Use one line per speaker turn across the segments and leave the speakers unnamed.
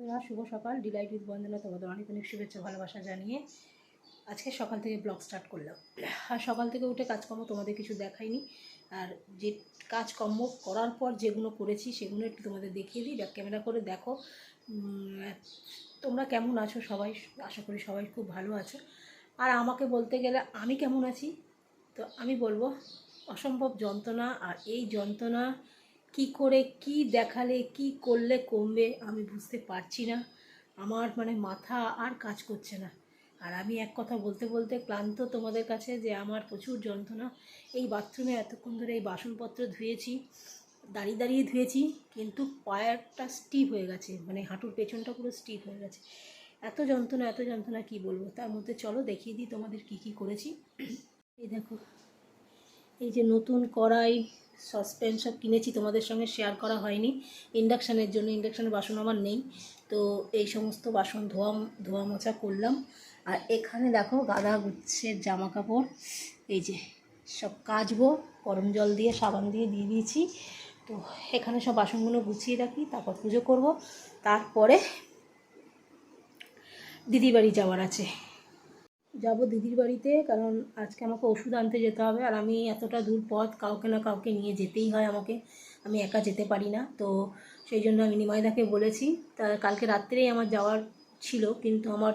তোরা শুভ সকাল। Deloitte with বন্দনা তোমাদের অনেক অনেক শুভেচ্ছা, ভালোবাসা জানিয়ে আজকে সকাল থেকে ব্লগ স্টার্ট করলাম। আর সকাল থেকে উঠে কাজকর্ম তোমাদের কিছু দেখাইনি। আর যে কাজকর্ম করার পর যেগুলো করেছি, সেগুলো একটু তোমাদের দেখিয়ে দিই। ব্যাক ক্যামেরা করে দেখো। তোমরা কেমন আছো সবাই? আশা করি সবাই খুব ভালো আছো। আর আমাকে বলতে গেলে আমি কেমন আছি? তো আমি বলব, অসম্ভব যন্ত্রণা আর এই যন্ত্রণা কি করে, কি দেখালে, কি করলে কমবে আমি বুঝতে পারছি না। আমার মানে মাথা আর কাজ করছে না। আর আমি এক কথা বলতে বলতে ক্লান্ত তোমাদের কাছে যে আমার প্রচুর যন্ত্রণা। এই বাথরুমে এতক্ষণ ধরে এই বাসনপত্র ধুয়েছি, দাঁড়িয়ে দাঁড়িয়ে ধুয়েছি, কিন্তু পায়েরটা স্টিপ হয়ে গেছে। মানে হাঁটুর পেছনটা পুরো স্টিপ হয়ে গেছে। এত যন্ত্রণা এত যন্ত্রণা কি বলব? তার মধ্যে চলো দেখিয়ে দিই তোমাদের কি কি করেছি। এই দেখো, এই যে নতুন কড়াই সসপ্যান সব কিনেছি, তোমাদের সঙ্গে শেয়ার করা হয়নি। ইন্ডাকশানের জন্য ইন্ডাকশানের বাসন আমার নেই। তো এই সমস্ত বাসন ধোয়া ধোয়া মোছা করলাম। আর এখানে দেখো গাদা গুচ্ছের জামা কাপড়। এই যে সব কাচবো, গরম জল দিয়ে, সাবান দিয়ে দিয়ে দিয়েছি। তো এখানে সব বাসনগুলো গুছিয়ে রাখি, তারপর পুজো করব। তারপরে দিদির বাড়ি যাওয়ার আছে। যাব দিদির বাড়িতে, কারণ আজকে আমাকে ওষুধ আনতে যেতে হবে আর আমি এতটা দূর পথ কাউকে না কাউকে নিয়ে যেতেই হয় আমাকে। আমি একা যেতে পারি না, তো সেই জন্য আমি নিমাইদাকে বলেছি। তা কালকে রাত্রেই আমার যাওয়ার ছিল, কিন্তু আমার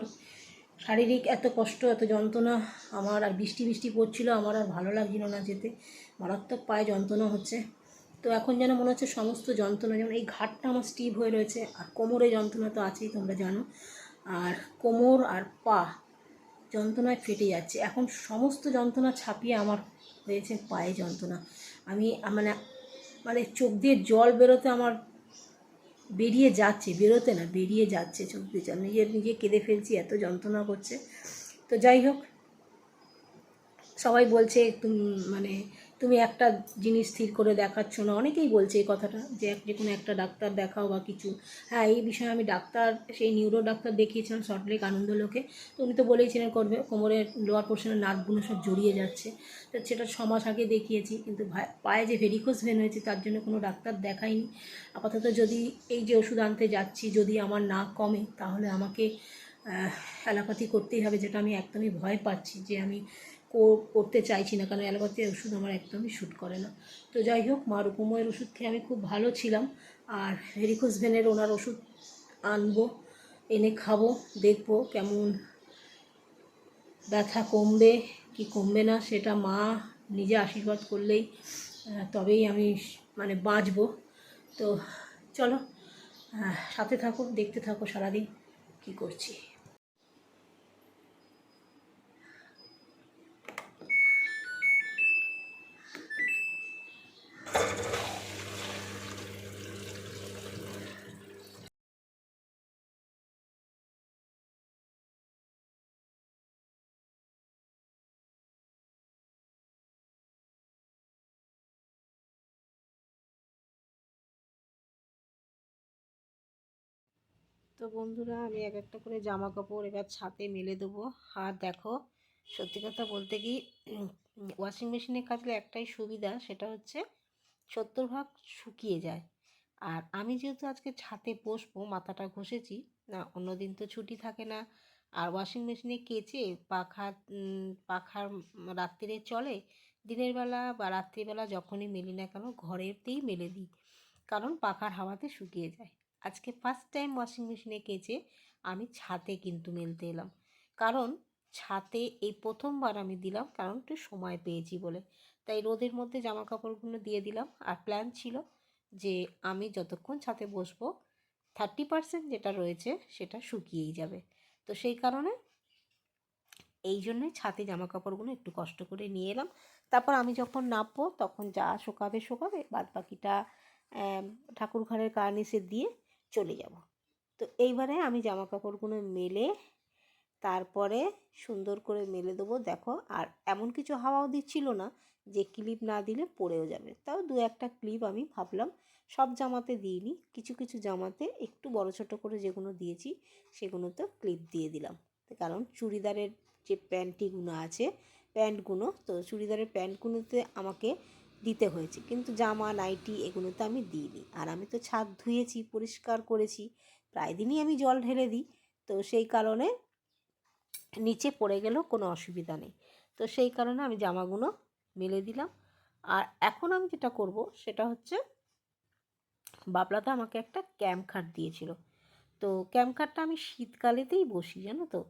শারীরিক এত কষ্ট, এত যন্ত্রণা, আমার আর বৃষ্টি বৃষ্টি পড়ছিল, আমার আর ভালো লাগছিল না যেতে। মারাত্মক পায়ে যন্ত্রণা হচ্ছে। তো এখন যেন মনে হচ্ছে সমস্ত যন্ত্রণা, যেমন এই ঘাটটা আমার স্টিভ হয়ে রয়েছে, আর কোমরে যন্ত্রণা তো আছেই, তোমরা জানো। আর কোমর আর পা যন্ত্রণায় ফেটে যাচ্ছে। এখন সমস্ত যন্ত্রণা ছাপিয়ে আমার হয়েছে পায়ে যন্ত্রণা। আমি মানে মানে চোখ দিয়ে জল বেরোতে আমার বেরিয়ে যাচ্ছে, বেরোতে না, বেরিয়ে যাচ্ছে চোখ দিয়ে জল। নিজের নিজে কেঁদে ফেলছি, এত যন্ত্রণা করছে। তো যাই হোক, সবাই বলছে, তুমি মানে তুমি একটা জিনিস স্থির করে দেখাচ্ছ না। অনেকেই বলছে এই কথাটা যে যে কোনো একটা ডাক্তার দেখাও বা কিছু। হ্যাঁ এই বিষয়ে আমি ডাক্তার, সেই নিউরো ডাক্তার দেখিয়েছিলাম সল্টলেক আনন্দলোকে তো উনি তো বলেইছিলেন করবে কোমরের লোয়ার পোর্শনের নার্ভগুলো সব জড়িয়ে যাচ্ছে। তো সেটা ছ মাস আগে দেখিয়েছি, কিন্তু পায়ে যে ভেরিকোস ভেন হয়েছে তার জন্য কোনো ডাক্তার দেখাইনি আপাতত যদি এই যে ওষুধ আনতে যাচ্ছি, যদি আমার না কমে, তাহলে আমাকে অ্যালোপ্যাথি করতেই হবে, যেটা আমি একদমই ভয় পাচ্ছি যে আমি করতে চাইছি না, কারণ অ্যালোপ্যাথি ওষুধ আমার একদমই শ্যুট করে না। তো যাই হোক, মা রূপময়ের ওষুধ খেয়ে আমি খুব ভালো ছিলাম। আর ভেরিকোস ভেনের ওনার ওষুধ আনব, এনে খাব, দেখব কেমন ব্যথা কমবে, কি কমবে না, সেটা মা নিজে আশীর্বাদ করলেই তবেই আমি মানে বাঁচবো। তো চলো সাথে থাকো দেখতে থাকো সারাদিন, কি করছি। তো বন্ধুরা, আমি এক একটা করে জামা কাপড় এবার ছাতে মেলে দেবো। আর দেখো, সত্যি কথা বলতে কি ওয়াশিং মেশিনে কাচলে একটাই সুবিধা, সেটা হচ্ছে সত্তর ভাগ শুকিয়ে যায়। আর আমি যেহেতু আজকে ছাতে বসবো, মাথাটা ঘষেছি, না, অন্যদিন তো ছুটি থাকে না। আর ওয়াশিং মেশিনে কেচে পাখা পাখার রাত্রিরে চলে, দিনের বেলা বা রাত্রিবেলা যখনই মেলি না কেন, ঘরেতেই মেলে দিই। কারণ পাখার হাওয়াতে শুকিয়ে যায়। আজকে ফার্স্ট টাইম ওয়াশিং মেশিনে কেচে আমি ছাতে কিন্তু মেলতে এলাম। কারণ ছাতে এই প্রথমবার আমি দিলাম, কারণ একটু সময় পেয়েছি বলে। তাই রোদের মধ্যে জামা কাপড়গুলো দিয়ে দিলাম, আর প্ল্যান ছিল যে আমি যতক্ষণ ছাতে বসবো থার্টি পার্সেন্ট যেটা রয়েছে সেটা শুকিয়েই যাবে। তো সেই কারণে এই জন্যই ছাতে জামা কাপড়গুলো একটু কষ্ট করে নিয়ে এলাম। তারপর আমি যখন নামবো তখন যা শোকাবে শোকাবে বাদ বাকিটা ঠাকুর ঘরের কার্নিসে দিয়ে চলে যাব। তো এইবারে আমি জামা কাপড়গুলো মেলে তারপরে সুন্দর করে মেলে দেবো, দেখো। আর এমন কিছু হাওয়াও দিচ্ছিল না যে ক্লিপ না দিলে পড়েও যাবে। তাও দু একটা ক্লিপ আমি ভাবলাম সব জামাতে দিইনি, কিছু কিছু জামাতে একটু বড় ছোট করে যেগুলো দিয়েছি সেগুলোতে ক্লিপ দিয়ে দিলাম। কারণ চুড়িদারের যে প্যান্টিগুলো আছে, প্যান্টগুলো, তো চুড়িদারের প্যান্টগুলোতে আমাকে দিতে হয়েছে। কিন্তু জামা, নাইটি এগুলো তো আমি দিইনি। আর আমি তো ছাদ ধুয়েছি, পরিষ্কার করেছি। প্রায় দিনই আমি জল ঢেলে দিই। তো সেই কারণে নিচে পড়ে গেলেও কোনো অসুবিধা নেই। তো সেই কারণে আমি জামাগুলো মেলে দিলাম। আর এখন আমি যেটা করব, সেটা হচ্ছে বাবলাদা আমাকে একটা ক্যাম্প খাট দিয়েছিল। তো ক্যাম্প খাটটা আমি শীতকালেতেই বসি, জানো তো?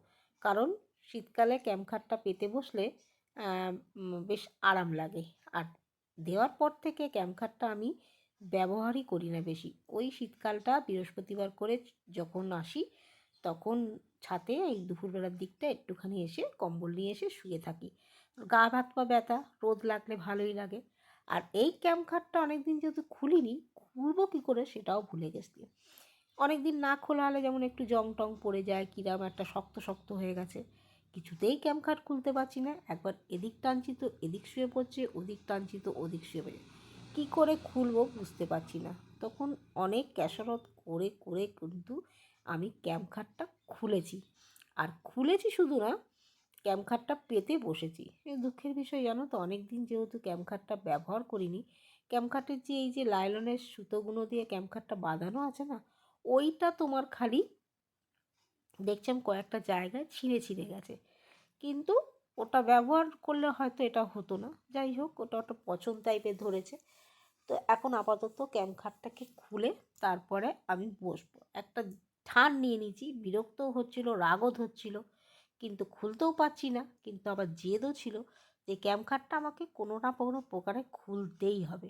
কারণ শীতকালে ক্যাম্প খাটটা পেতে বসলে বেশ আরাম লাগে। আর দেওয়ার পর থেকে ক্যাম্প খাটটা আমি ব্যবহারই করি না বেশি। ওই শীতকালটা বৃহস্পতিবার করে যখন আসি, তখন ছাতে এই দুপুরবেলার দিকটা একটুখানি এসে কম্বল নিয়ে এসে শুয়ে থাকি। গা ভাত পা ব্যথা, রোদ লাগলে ভালোই লাগে। আর এই ক্যাম্প খাটটা অনেক দিন যেহেতু খুলিনি, খুলবো কী করে সেটাও ভুলে গেছি। অনেক দিন না খোলা হলে যেমন একটু জং টং পড়ে যায়, কিরাম একটা শক্ত শক্ত হয়ে গেছে। কিছুতেই ক্যাম্প খাট খুলতে পারছি না। একবার এদিক টানছি তো এদিক শুয়ে পড়ছে, ওদিক টানছি তো ওদিক শুয়ে পড়ছে। কী করে খুলবো বুঝতে পারছি না। তখন অনেক ক্যাশরত করে করে কিন্তু আমি ক্যাম্প খাটটা খুলেছি। আর খুলেছি শুধু না ক্যাম্প খাটটা পেতে বসেছি। দুঃখের বিষয় জানো তো অনেক দিন যেহেতু ক্যাম্প খাটটা ব্যবহার করিনি ক্যাম্প খাটের যে এই যে লাইলনের সুতোগুলো দিয়ে ক্যাম্প খাটটা বাঁধানো আছে না, ওইটা তোমার খালি দেখছিলাম কয়েকটা জায়গায় ছিঁড়ে ছিঁড়ে গেছে। কিন্তু ওটা ব্যবহার করলে হয়তো এটা হতো না। যাই হোক, ওটা একটা পছন্দ টাইপের ধরেছে। তো এখন আপাতত ক্যাম্প খাটটাকে খুলে তারপরে আমি বসবো। একটা ঠান নিয়ে নিয়েছি, বিরক্তও হচ্ছিল, রাগও ধরছিল, কিন্তু খুলতেও পারছি না, কিন্তু আবার জেদও ছিল যে ক্যাম্প খাটটা আমাকে কোনো না কোনো প্রকারে খুলতেই হবে।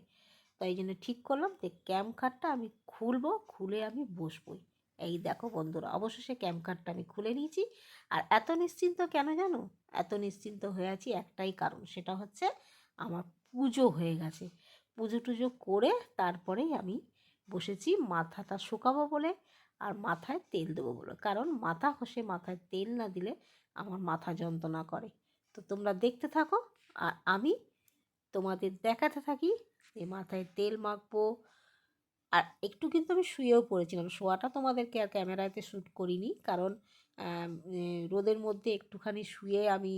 তাই জন্য ঠিক করলাম যে ক্যাম্প খাটটা আমি খুলবো, খুলে আমি বসবই। এই দেখো বন্ধুরা, অবশেষে ক্যাম্প কার্ডটা আমি খুলে নিয়েছি। আর এত নিশ্চিন্ত কেন জানো? এত নিশ্চিন্ত হয়ে আছি একটাই কারণ, সেটা হচ্ছে আমার পুজো হয়ে গেছে। পুজো টুজো করে তারপরেই আমি বসেছি মাথাটা শুকাবো বলে আর মাথায় তেল দেবো বলে। কারণ মাথা ঘষে মাথায় তেল না দিলে আমার মাথা যন্ত্রণা করে। তো তোমরা দেখতে থাকো আর আমি তোমাদের দেখাতে থাকি যে মাথায় তেল মাখবো আর একটু কিন্তু আমি শুয়েও পড়েছিলাম। শোয়াটা তোমাদেরকে আর ক্যামেরাতে শ্যুট করিনি। কারণ রোদের মধ্যে একটুখানি শুয়ে আমি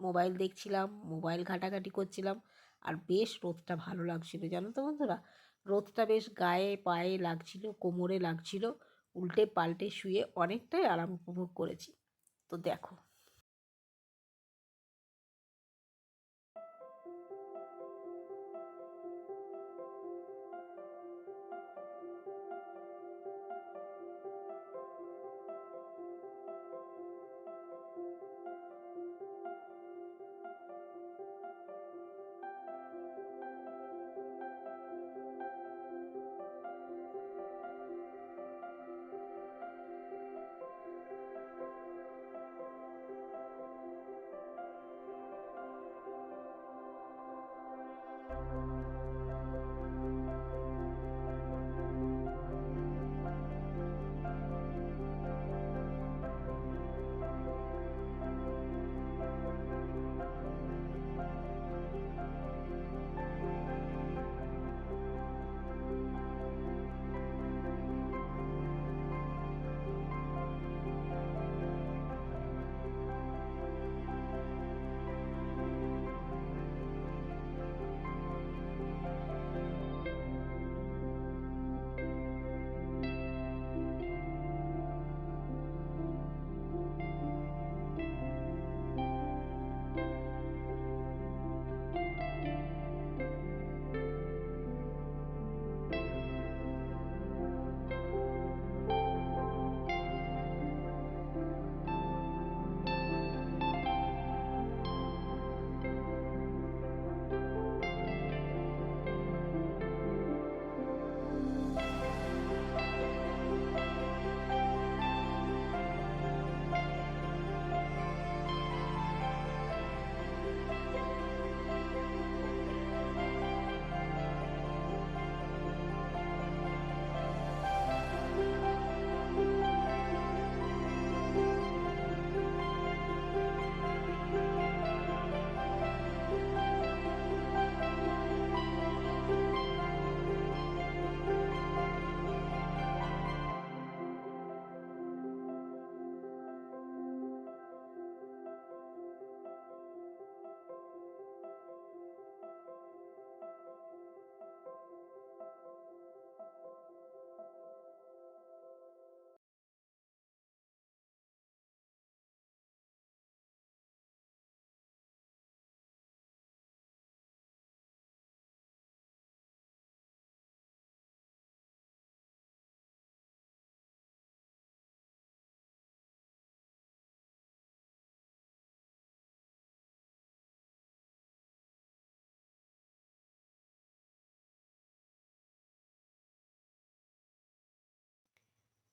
মোবাইল দেখছিলাম, মোবাইল ঘাটাঘাটি করছিলাম। আর বেশ রোদটা ভালো লাগছিল। জানো তো বন্ধুরা? রোদটা বেশ গায়ে, পায়ে লাগছিল, কোমরে লাগছিল। উল্টে পাল্টে শুয়ে অনেকটাই আরাম উপভোগ করেছি। তো দেখো।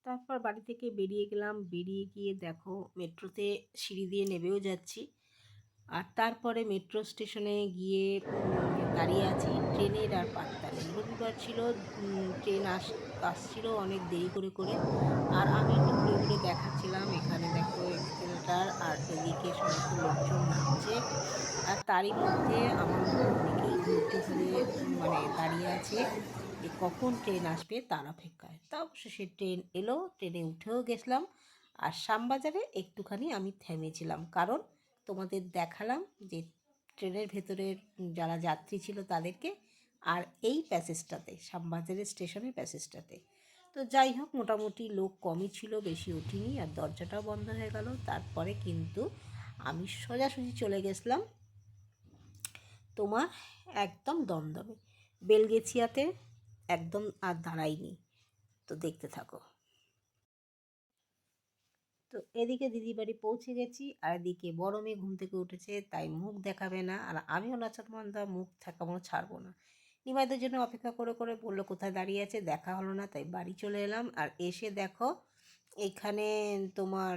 তারপর বাড়ি থেকে বেরিয়ে গেলাম। বেরিয়ে গিয়ে দেখো মেট্রোতে সিঁড়ি দিয়ে নেমেও যাচ্ছি। আর তারপরে মেট্রো স্টেশনে গিয়ে দাঁড়িয়ে আছি ট্রেনের আর পাত্তা নেই রবিবার ছিল ট্রেন আস, আসছিল অনেক দেরি করে করে। আর আমি একটু ঘুরে ঘুরে দেখাচ্ছিলাম। এখানে দেখো এক্সেলেটার আর এদিকে সমস্ত লোকজন নামছে। আর তারই মধ্যে আমার অনেকেই ঘুরতে, ঘুরে মানে দাঁড়িয়ে আছে। যে কখন ট্রেন আসবে তার অপেক্ষায়। তা অবশ্য সে ট্রেন এলো, ট্রেনে উঠেও গেছিলাম। আর শ্যামবাজারে একটুখানি আমি থেমেছিলাম। কারণ তোমাদের দেখালাম যে ট্রেনের ভেতরের যারা যাত্রী ছিল তাদেরকে আর এই প্যাসেজটাতে, শ্যামবাজারের স্টেশনের প্যাসেজটাতে। তো যাই হোক, মোটামুটি লোক কমই ছিল, বেশি উঠিনি আর দরজাটাও বন্ধ হয়ে গেল। তারপরে কিন্তু আমি সোজাসুজি চলে গেছিলাম তোমার একদম দমদমে, বেলগেছিয়াতে। একদম আর দাঁড়াইনি তো দেখতে থাকো। তো এদিকে দিদি বাড়ি পৌঁছে গেছি, আর এদিকে বড় মেয়ে ঘুম থেকে উঠেছে, তাই মুখ দেখাবে না, আর আমিও নাচার মন্দা মুখ থাকানো ছাড়বো না। নিমাইদের জন্য অপেক্ষা করে করে বলল, কোথায় দাঁড়িয়ে আছে? দেখা হলো না। তাই বাড়ি চলে এলাম, আর এসে দেখো, এখানে তোমার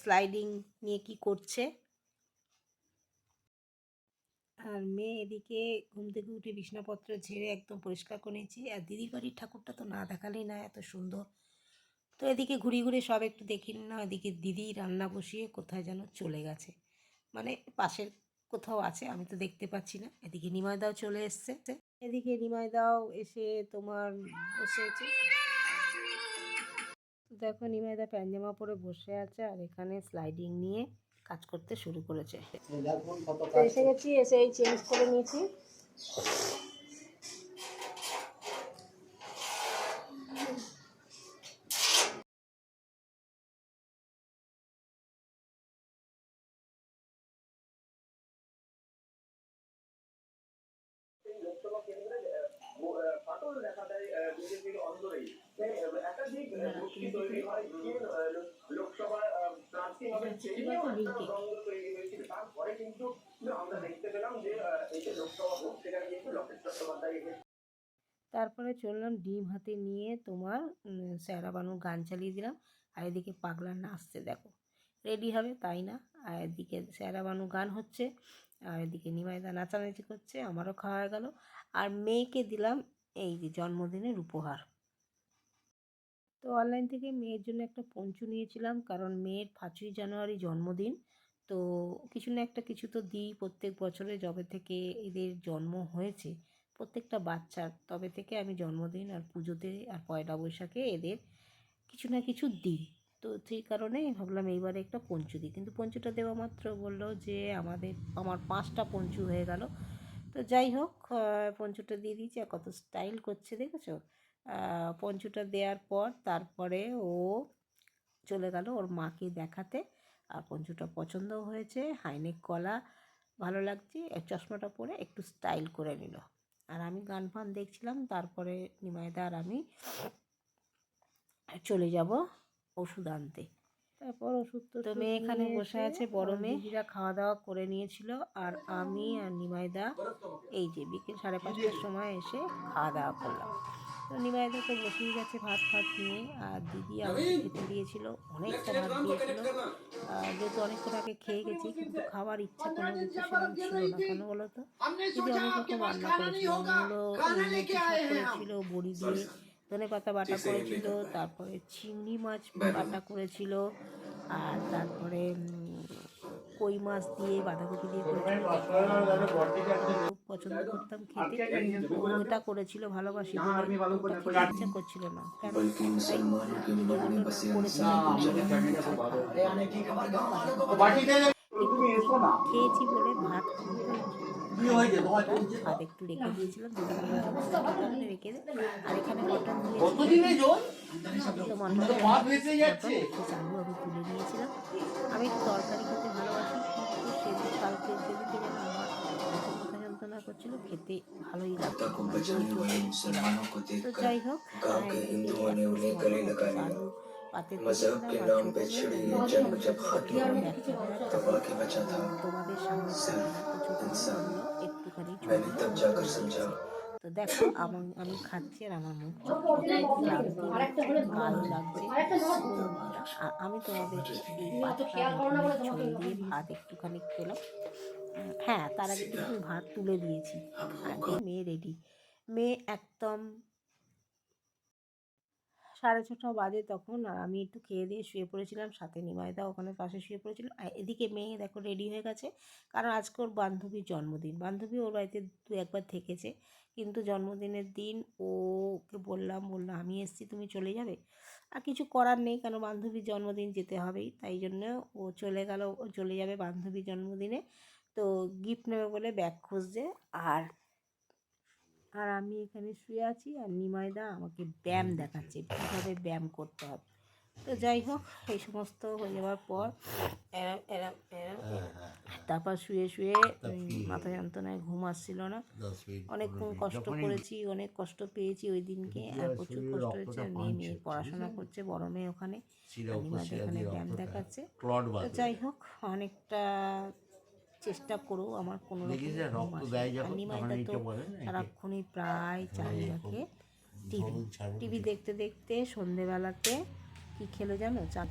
স্লাইডিং নিয়ে কি করছে। আর মেয়ে এদিকে ঘুম থেকে উঠে বিছনাপত্র ঝেড়ে একদম পরিষ্কার করে আর দিদির বাড়ির ঠাকুরটা তো না দেখালেই না এত সুন্দর। তো এদিকে ঘুরে ঘুরে সব একটু দেখি না, এদিকে দিদি রান্না বসিয়ে কোথায় যেন চলে গেছে। মানে পাশের কোথাও আছে, আমি তো দেখতে পাচ্ছি না। এদিকে নিমাইদাও চলে এসছে। এদিকে নিমাইদাও এসে তোমার বসেছে দেখো, নিমাইদা প্যান্জামা পরে বসে আছে আর এখানে স্লাইডিং নিয়ে কাজ করতে শুরু করেছে। এসে গেছি এসে এই চেঞ্জ করে নিয়েছি
ফাটল দেখা দেয় বিজেপির অন্দরেই একাধিক গোষ্ঠী তৈরি হয় যে লোকসভার প্রার্থী হবে সেই নিয়েও একটা দ্বন্দ্ব তৈরি হয়েছিল তারপরে কিন্তু আমরা দেখতে পেলাম যে এই যে লোকসভা ভোট সেটা কিন্তু লকেট চট্টোপাধ্যায় এগিয়ে
তারপরে চললাম, ডিম হাতে নিয়ে তোমার স্যারা বানুর গান চালিয়ে দিলাম। আর এদিকে পাগলা নাচতে দেখো। রেডি হবে, তাই না? আর এদিকে স্যারা বানু গান হচ্ছে, আর এদিকে নিমাইদা নাচানাচি করছে, আমারও খাওয়া গেল। আর মেয়েকে দিলাম এই যে জন্মদিনের উপহার। তো অনলাইন থেকে মেয়ের জন্য একটা পঞ্চু নিয়েছিলাম। কারণ মেয়ের পাঁচই জানুয়ারি জন্মদিন। তো কিছু না একটা কিছু তো দিই। প্রত্যেক বছরে যবে থেকে এদের জন্ম হয়েছে, প্রত্যেকটা বাচ্চার তবে থেকে আমি জন্মদিন আর পুজোতে আর পয়লা বৈশাখে এদের কিছু না কিছু দিই। তো সেই কারণে ভাবলাম এইবারে একটা পঞ্চু দিই। কিন্তু পঞ্চুটা দেওয়া মাত্র বলল যে আমাদের, আমার পাঁচটা পঞ্চু হয়ে গেল। তো যাই হোক পঞ্চুটা দিয়ে দিয়েছি। আর কত স্টাইল করছে দেখেছ? পঞ্চুটা দেওয়ার পর তারপরে ও চলে গেল ওর মাকে দেখাতে। আর পঞ্চুটা পছন্দও হয়েছে হাইনেক কলা ভালো লাগছে আর চশমাটা পরে একটু স্টাইল করে নিল। আর আমি গান ফান দেখছিলাম তারপরে নিমায়দা আর আমি চলে যাব ওষুধ আনতে। তারপর ওষুধ তো মেয়ে এখানে বসে আছে বড় মেয়ে। দিদিরা খাওয়া দাওয়া করে নিয়েছিল আর আমি আর নিমাইদা এই যে বিকেল সাড়ে পাঁচটার সময় এসে খাওয়া দাওয়া করলাম। তো তো বসেই গেছে ভাত ফাত নিয়ে আর দিদি আমাকে খেতে দিয়েছিল অনেকটা ভাত দিয়েছিল যেহেতু অনেকটা আগে খেয়ে গেছি কিন্তু খাওয়ার ইচ্ছা কোনো কিছু সেরকম ছিল না কেন বলো তো? দিদি অনেক রকম রান্না করেছিল মূলো করেছিল বড়ি দিয়ে ধনে পাতা বাটা করেছিল তারপরে চিংড়ি মাছ বাটা করেছিল আর তারপরে কই মাছ দিয়ে বাঁধাকপি দিয়ে করেছিল খুব পছন্দ করতাম খেতে। ওটা করেছিল ভালোবাসি ইচ্ছা করছিল না। কেন? তাই খেয়েছি বলে ভাত ভাত একটু রেখে দিয়েছিলাম রেখে দে। আর এখানে মটন দিয়েছি তো মটন চালু আমি তুলে নিয়েছিলাম। আমি একটু তরকারি খেতে ভালোবাসি কিন্তু সেদিন কালকে সেদিকে যেন আমার যন্ত্রণা করছিল খেতে ভালোই লাগতো তো যাই হোক
गांव के हिंदुओं ने उन्हें गले लगा लिया
আলু পাতে
मजहब के नाम पे छिड़ी ये जंग जब खत्म हुई तो बाकी बचा था
তোমাদের সামনে
सिर्फ
এত ছোট
इंसान
হলো একটুখানি ছোট
मैंने तब जाकर समझा
তো দেখো আমার আমি খাচ্ছি আর আমার মুখ ভালো লাগছে আর আমি তোমাদের এই পাতলা রকমের ঝোল দিয়ে ভাত একটুখানি খেলাম উম, হ্যাঁ তার আগে কিন্তু ভাত তুলে দিয়েছি আর এই মেয়ে রেডি মেয়ে একদম সাড়ে ছটা বাজে তখন আর আমি একটু খেয়ে দিয়ে শুয়ে পড়েছিলাম, সাথে নিমাইদা ওখানে পাশে শুয়ে পড়েছিল। আর এদিকে মেয়ে দেখো রেডি হয়ে গেছে, কারণ আজকে ওর বান্ধবীর জন্মদিন। বান্ধবী ওর বাড়িতে দু একবার থেকেছে, কিন্তু জন্মদিনের দিন ওকে বললাম বললাম আমি এসছি, তুমি চলে যাবে? আর কিছু করার নেই, কেন বান্ধবীর জন্মদিন যেতে হবেই তাই জন্য ও চলে গেল, ও চলে যাবে বান্ধবীর জন্মদিনে। তো গিফট নেবে বলে ব্যাগ খুঁজছে, আর আর আমি এখানে শুয়ে আছি আর নিমাইদা আমাকে ব্যায়াম দেখাচ্ছে কীভাবে ব্যায়াম করতে হবে। তো যাই হোক এই সমস্ত হয়ে যাওয়ার পর এরম এরম এরম তারপর শুয়ে শুয়ে মাথা যন্ত্রণায় ঘুম আসছিল না। অনেকক্ষণ কষ্ট করেছি অনেক কষ্ট পেয়েছি ওই দিনকে আর প্রচুর কষ্ট হয়েছে আর মেয়ে মেয়ে পড়াশোনা করছে বড় মেয়ে ওখানে। এখানে ব্যায়াম দেখাচ্ছে। তো যাই হোক অনেকটা চেষ্টা করো আমার কোনো
না
সারাক্ষণই প্রায় চালিয়ে রাখে। টিভি টিভি দেখতে দেখতে সন্ধেবেলাতে কি খেলো জানো? চা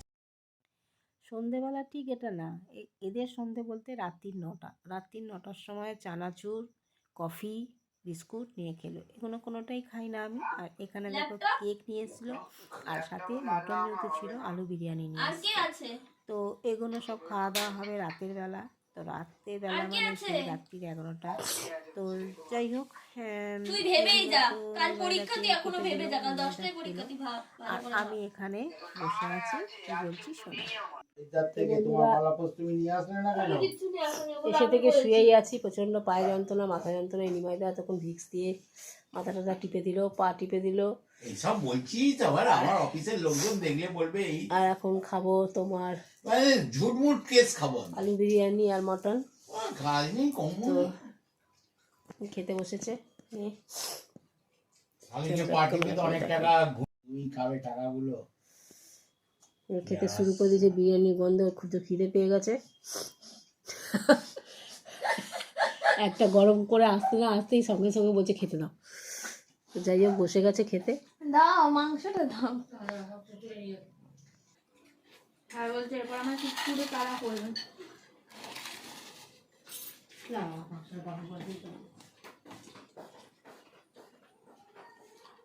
সন্ধেবেলা ঠিক এটা না এ- এদের সন্ধে বলতে রাত্রির নটা। রাত্রির নটার সময় চানাচুর কফি বিস্কুট নিয়ে খেলো। এগুলো কোনোটাই খাই না আমি। আর এখানে দেখো কেক নিয়ে এসেছিল আর সাথে মটন যেহেতু ছিল আলু বিরিয়ানি নিয়ে তো এগুলো সব খাওয়া দাওয়া হবে রাতের বেলা। তো রাতের বেলা মানে সেই রাত্রির এগারোটা। তো যাই হোক হ্যাঁ, আর আমি এখানে বসে আছি কি বলছি শোনো? এসে থেকে শুয়েই আছি প্রচণ্ড পায়ে যন্ত্রণা মাথা যন্ত্রণা নিমাইদা এতক্ষণ ভিক্স দিয়ে মাথা টাথা টিপে দিল পা টিপে দিল।
এইসব বলছি তো আবার আমার অফিসের লোকজন দেখলে বলবে এই।
আর এখন খাব তোমার
ঝুটমুট কেস খাব
আলু বিরিয়ানি আর মটন।
কাজ কম।
খেতে বসেছে। খেতে শুরু করে দিয়েছে বিরিয়ানি গন্ধ খুব খিদে পেয়ে গেছে। একটা গরম করে আসতে না আসতেই সঙ্গে সঙ্গে বলছে খেতে দাও। তো যাই হোক বসে গেছে খেতে।
দাও মাংসটা দাও। আর বলছে এরপর আমার কি তারা করবেন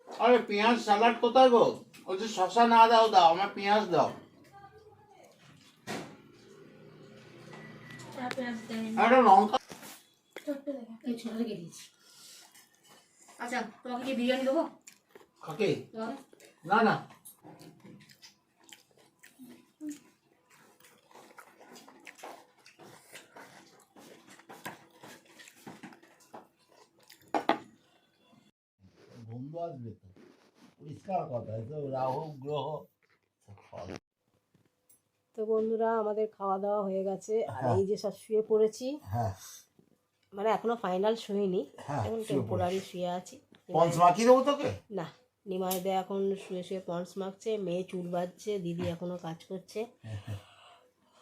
আরে পেঁয়াজ স্যালাড কোথায় গো? ওই যে শশা না দাও দাও আমার পেঁয়াজ দাও। একটা লঙ্কা
আচ্ছা তোমাকে কি বিরিয়ানি দেবো?
খাকে
তোমাকে?
না না।
বন্ধু আসবে তো। পরিষ্কার কথা তো রাহু গ্রহ
তো বন্ধুরা আমাদের খাওয়া দাওয়া হয়ে গেছে। আর
হ্যাঁ।
এই যে সব শুয়ে পড়েছি।
হ্যাঁ।
মানে এখনও ফাইনাল শুইনি
হ্যাঁ,
এখন টেম্পোরারি শুয়ে আছি।
পঞ্চ মাখিয়ে দেবো তোকে?
না নিমাইদা এখন শুয়ে শুয়ে পন্স মাখছে মেয়ে চুল বাঁধছে দিদি এখনও কাজ করছে।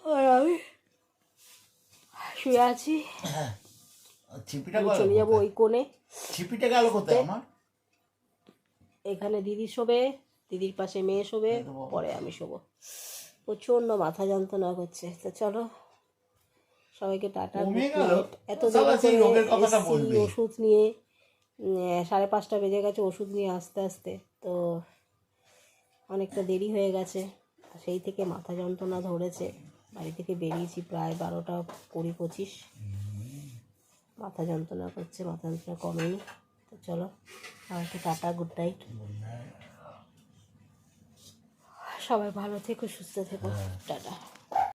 আর আমি শুয়ে আছি।
ছিপিটা
চলে যাব ওই কোণে।
ছিপিটা গেল কোথায় আমার?
এখানে দিদি শোবে দিদির পাশে মেয়ে শোবে পরে আমি শোবো। প্রচণ্ড মাথা যন্ত্রণা করছে। তো চলো সবাইকে টাটা। এত এসছি
বলবে।
ওষুধ নিয়ে সাড়ে পাঁচটা বেজে গেছে ওষুধ নিয়ে আস্তে আস্তে। তো অনেকটা দেরি হয়ে গেছে সেই থেকে মাথা যন্ত্রণা ধরেছে। বাড়ি থেকে বেরিয়েছি প্রায় বারোটা কুড়ি পঁচিশ। মাথা যন্ত্রণা করছে মাথা যন্ত্রণা কমেনি। তো চলো সবাইকে টাটা গুড নাইট সবাই ভালো থেকো সুস্থ থেকো টাটা।